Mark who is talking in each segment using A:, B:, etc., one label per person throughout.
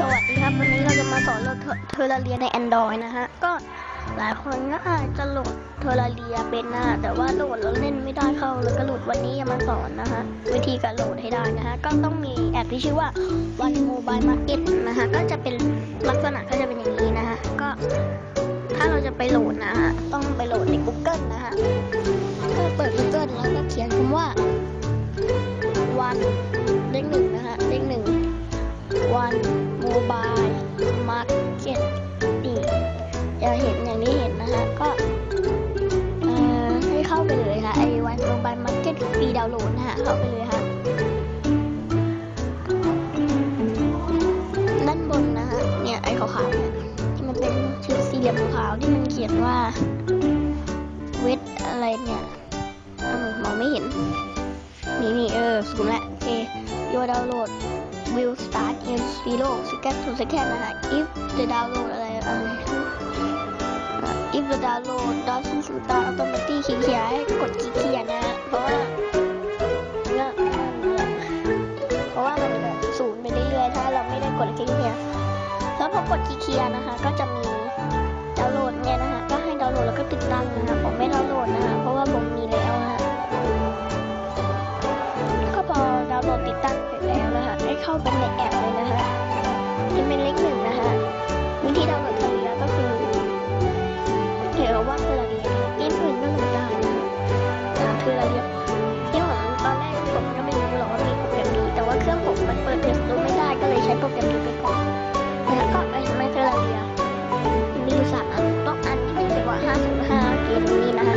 A: สวัสดีครับ วันนี้เราจะมาสอนโหลดเทอร์เรียใน Android นะฮะ ก็หลายคนก็อาจจะโหลดเทอร์เรียเป็นนะแต่ว่าโหลดแล้วเล่นไม่ได้เข้าแล้วก็โหลดวันนี้จะมาสอนนะฮะ วิธีการโหลดให้ได้นะฮะ ก็ต้องมีแอปที่ชื่อว่า One Mobile Market นะฮะ ก็จะเป็นลักษณะก็จะเป็นอย่างนี้นะฮะ ก็ถ้าเราจะไปโหลดนะฮะ ต้องไปโหลดใน Google นะฮะก็เปิด Google แล้วก็เขียนคำว่า Mobile Market นี่จะเห็นอย่างนี้เห็นนะฮะ ก็ให้เข้าไปเลยค่ะไอ้ One Mobile Market ฟรีดาวน์โหลดนะฮะ เข้าไปเลยฮะด้านบนนะฮะ เนี่ยไอขาวๆเนี่ยที่มันเป็นชื่อสี่เหลี่ยมขาวที่มันเขียนว่าเวทอะไรเนี่ยอ้าวมองไม่เห็น นี่นี่เออสูงล้วโอเค your download will start in zero second to second นะฮะ if the download อะไรอะไร if the download doesn't start automatically ขีดเขียนให้กดขีดเขียนนะเพราะว่าเพราะว่ามันแบบศูนย์ไปเรื่อยๆถ้าเราไม่ได้กดขีดเขียนแล้วพอกดขีดเขียนนะคะ ก็จะมีดาวน์โหลดเนี่ยนะคะก็ให้ดาวน์โหลดแล้วก็ติดตั้งนะคะ เข้าไปในแอปเลยนะคะที่เป็นเลขหนึ่งนะคะวิธีดาวน์โหลดทอร์เรียก็คือเห็นว่าเทอร์เรียเกมอื่นก็โหลดได้นะคะอ่าเทอร์เรียที่ผมตอนแรกผมก็ไม่รู้หรอกว่ามีโปรแกรมนี้แต่ว่าเครื่องผมมันเปิดเพจดูไม่ได้ก็เลยใช้โปรแกรมนี้ไปก่อนแล้วก็ไปไม่เทอร์เรียมีอยู่สามอันต้องอันที่มันเขียนว่า505เกมนี้นะคะ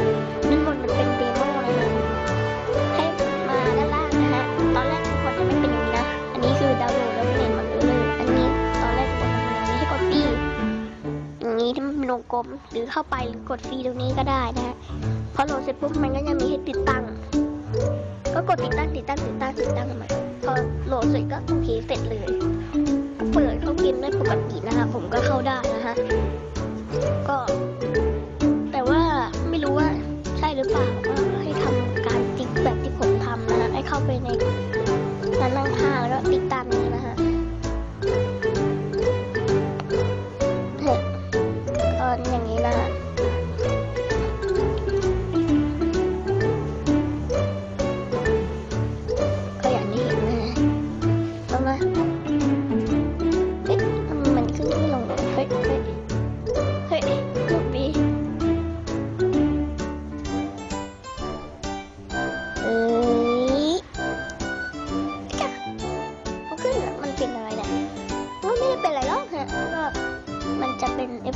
A: วงกลมหรือเข้าไปหรือกดฟรีตรงนี้ก็ได้นะฮะพอโหลดเสร็จปุ๊บมันก็จะมีให้ติดตั้ง ก็กดติดตั้งติดตั้งติดตั้งติดตั้งม่พอโหลดเสร็จก็โอเคเสร็จเลยเปิดเข้าเกมได้ปกตินะคะผมก็เข้าได้นะฮะก็ แต่ว่าไม่รู้ว่าใช่หรือเปล่าก็ให้ทำการติ๊กแบบที่ผมทำนะฮะให้เข้าไปในร้านนั่งข้างแล้วก็ติ๊กตา